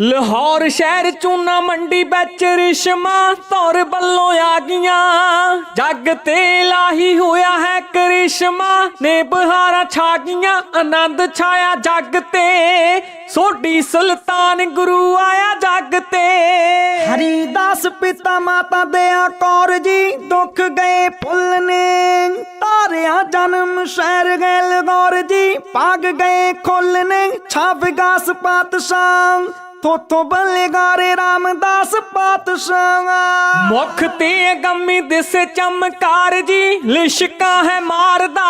ਲਾਹੌਰ ਸ਼ਹਿਰ ਚੂਨਾ ਮੰਡੀ ਵਿੱਚ ਰਿਸ਼ਮਾ ਤੌਰ ਵੱਲੋਂ ਆ ਗਈਆਂ। ਜੱਗ ਤੇ ਲਾਹੀ ਹੋਇਆ ਹੈ ਕਰਿਸ਼ਮਾ ਨੇ ਬਹਾਰਾਂ ਛਾ ਗਈਆਂ, ਆਨੰਦ ਛਾਇਆ ਜੱਗ ਤੇ। ਸੋਢੀ ਸੁਲਤਾਨ ਗੁਰੂ ਆਇਆ ਜੱਗ ਤੇ। ਹਰੀਦਾਸ ਪਿਤਾ ਮਾਤਾ ਦਿਆ ਕੌਰ ਜੀ ਦੁੱਖ ਗਏ ਫੁੱਲ ਨੇ। ਤਾਰਿਆ ਜਨਮ ਸ਼ਹਿਰ ਗਏ ਲਗੌਰ ਜੀ ਪਾਗ ਗਏ ਖੁੱਲ ਨੇ। ਛਾਪ ਗਾਸ ਪਾਤਸ਼ਾਹ ਥੋਥੋਂ ਬੱਲੇਗਾਰੇ ਰਾਮਦਾਸ ਪਾਤਸ਼ਾਹ। ਮੁਖ ਤੇ ਗੰਮੀ ਦਿਸ ਚਮਕਾਰ ਜੀ, ਲਿਸ਼ਕਾ ਹੈ ਮਾਰਦਾ।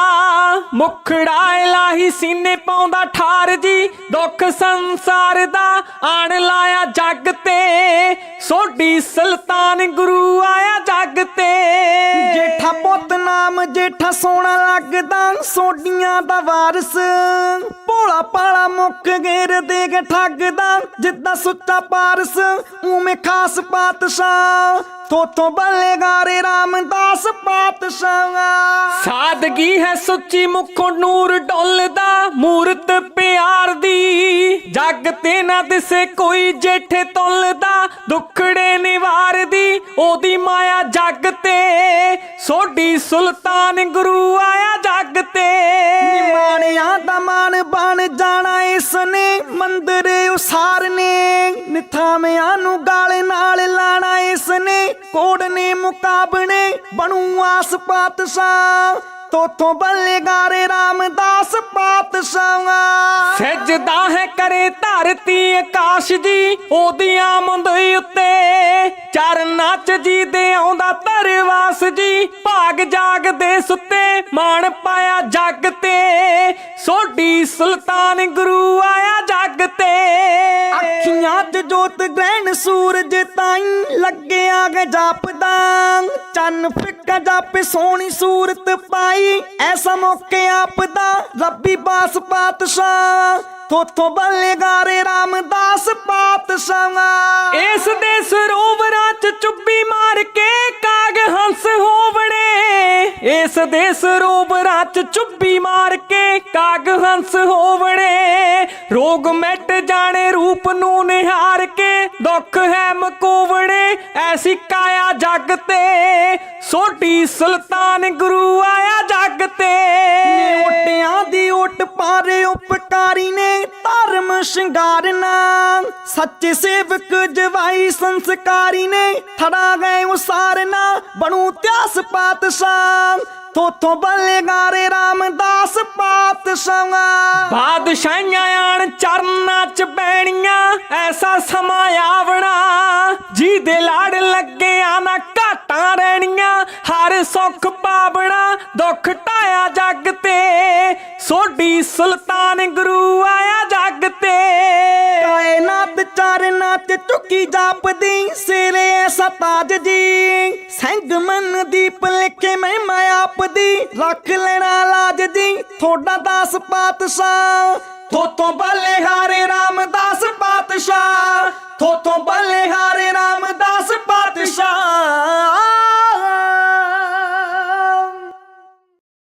ਮੁਖੜਾ ਇਲਾਹੀ ਸੀਨੇ ਪਾਉਂਦਾ ਠਾਰ ਜੀ, ਦੁੱਖ ਸੰਸਾਰ ਦਾ ਆਣ ਲਾਇਆ ਜੱਗ ਤੇ। ਸੋਢੀ ਸੁਲਤਾਨ ਗੁਰੂ ਆਇਆ ਤੇ ਜੇਠਾ ਪੁੱਤ ਨਾਮ ਜੇਠਾ ਸੋਹਣਾ ਲੱਗਦਾ ਸੋਡੀਆਂ ਦਾ ਵਾਰਸ। ਭੋਲਾ ਪਾਲਾ ਮੁੱਕ ਗੇਰ ਦੇ ਕੇ ਠੱਗਦਾ ਜਿੱਦਾਂ ਸੁੱਚਾ ਪਾਰਸ। ਉਵੇਂ ਖਾਸ ਪਾਤਸ਼ਾਹ ਥੋਥੋਂ ਬੱਲੇਗਾਰੇ ਰਾਮਦਾਸ ਪਾਤਸ਼ਾਹ। ਸਾਦਗੀ ਹੈ ਸੁੱਚੀ ਮੁਖੋਂ ਨੂਰ ਡੋਲਦਾ ਮੂਰਤ ਪਿਆਰ ਦੀ। ਜੱਗ ਤੇ ਨਾ ਦਿਸੇ ਕੋਈ ਜੇਠੇ ਤੁਲਦਾ ਦੁੱਖੜੇ ਨਿਵਾਰਦੀ ਉਹਦੀ ਮਾਇਆ ਜੱਗ ਤੇ, ਸੋਢੀ ਸੁਲਤਾਨ ਗੁਰੂ ਆਇਆ ਜੱਗ ਤੇ। ਨਿਮਾਣਿਆਂ ਦਾ ਮਾਨ ਬਣ ਜਾਣਾ ਇਸ ਨੇ ਮੰਦਰ ਉਸਾਰ ਨਿਥਾਵਿਆਂ ਨੂੰ ਗਾਲ ਨਾਲ ਲਾਣਾ ਇਸ ਨੇ ਕੋੜ ਨੇ ਮੁਕਾਬਣੇ ਬਣੂ ਆਸ ਪਾਤਸ਼ਾਹ ਤੋਥੋਂ ਬੱਲੇਗਾਰੇ ਰਾਮਦਾਸ ਪਾਤਸ਼ਾਹ। ਸਜਦਾ ਹੈ ਕਰੇ ਧਰਤੀ ਆਕਾਸ਼ ਜੀ ਉਹਦੀਆਂ ਮੁੰਦ ਉੱਤੇ। ਚਰਨਾਂ ਚ ਜੀ ਦੇ ਆਉਂਦਾ ਧਰਵਾਸ ਜੀ ਭਾਗ ਜਾਗਦੇ ਸੁੱਤੇ ਮਾਣ ਪਾਇਆ ਜੱਗ ਤੇ। ਸੋਢੀ ਸੁਲਤਾਨ ਗੁਰੂ ਆਇਆ ਜੱਗ ਤੇ। ਅੱਖੀਆਂ 'ਚ ਜੋਤ ਗ੍ਰਹਿਣ ਸੂਰਜ ਤਾਈਂ ਲੱਗਿਆ ਗ ਜਾਪਦਾ ਚੰਨ ਫਿੱਕਾ ਜਾਪੇ ਸੋਹਣੀ ਸੂਰਤ ਪਾਈ। ਐਸਾ ਮੌਕੇ ਆਪ ਦਾ ਰੱਬੀ ਬਾਸ ਪਾਤਸ਼ਾਹ। ਥੋਥੋਂ ਬੱਲੇਗਾਰੇ ਰਾਮਦਾਸ ਪਾਤਸ਼ਾਹ। ਇਸ ਦੇ ਸਰੋਵਰਾਂ ਇਸ ਦੇ ਸਰੋਵਰਾਂ ਚ ਚੁੱਭੀ ਮਾਰ ਕੇ ਕਾਗ ਹੰਸ ਹੋਵਣੇ। ਰੋਗ ਮਿਟ ਜਾਣੇ, ਰੂਪ ਨੂੰ ਨਿਹਾਰ ਕੇ ਦੁੱਖ ਹੈ ਮਕੋਵਣੇ ਐਸੀ ਕਾਇਆ ਜੱਗ ਤੇ ਸੋਟੀ ਸੁਲਤਾਨ ਗੁਰੂ ਆਇਆ ਜੱਗ ਤੇ। ਓਟਿਆਂ ਦੀ ਓਟ ਪਾਰੇ ਉਪਕਾਰੀ ਨੇ ਧਰਮ ਸ਼ਿੰਗਾਰਨਾ ਸੱਚੇ ਸੇਵਕ ਜਵਾਈ ਸੰਸਕਾਰੀ ਨੇ ਥੜਾ ਗਏ ਉਸਾਰਨਾ ਬਣੂ ਤਿਆਸ ਪਾਤਸ਼ਾਹ। ਥੋਥੋਂ ਬੱਲੇਗਾਰੇ ਰਾਮਦਾਸ ਪਾਤਸ਼ਾਹ। ਬਾਦਸ਼ਾਹਾਂ ਆਣ ਚਰਨਾਂ ਚ ਬੈਣੀਆਂ ਐਸਾ ਸਮਾਂ ਆਵਣਾ। ਜੀ ਦੇ ਲਾੜ ਲੱਗਿਆ ਨਾ ਰਾਤਾਂ ਰਹਿਣੀਆਂ, ਹਰ ਸੁੱਖ ਪਾਵਣਾ ਦੁੱਖ ਟਾਇਆ ਜੱਗ ਤੇ। ਸੋਢੀ ਸੁਲਤਾਨ ਗੁਰੂ ਆਇਆ ਜੱਗ ਤੇ। ਕਾਇਨਾਤ ਚਾਰਨਾ ਤੇ ਚੁੱਕੀ ਜਾਪਦੀ, ਸਿਰੇ ਸਤਾਜ ਜੀ। ਸਿੰਘ ਮਨ ਦੀਪ ਲਿਖੇ ਮੈਂ ਮਾਇਆਪ ਦੀ ਰੱਖ ਲੈਣਾ ਲਾਜ ਦੀ ਥੋੜਾ ਦਾਸ ਪਾਤਸ਼ਾਹ ਥੋਤੋਂ ਬੱਲੇ ਹਾਰੇ ਰਾਮਦਾਸ ਪਾਤਸ਼ਾਹ। ਥੋਤੋਂ ਬੱਲੇ ਹਾਰੇ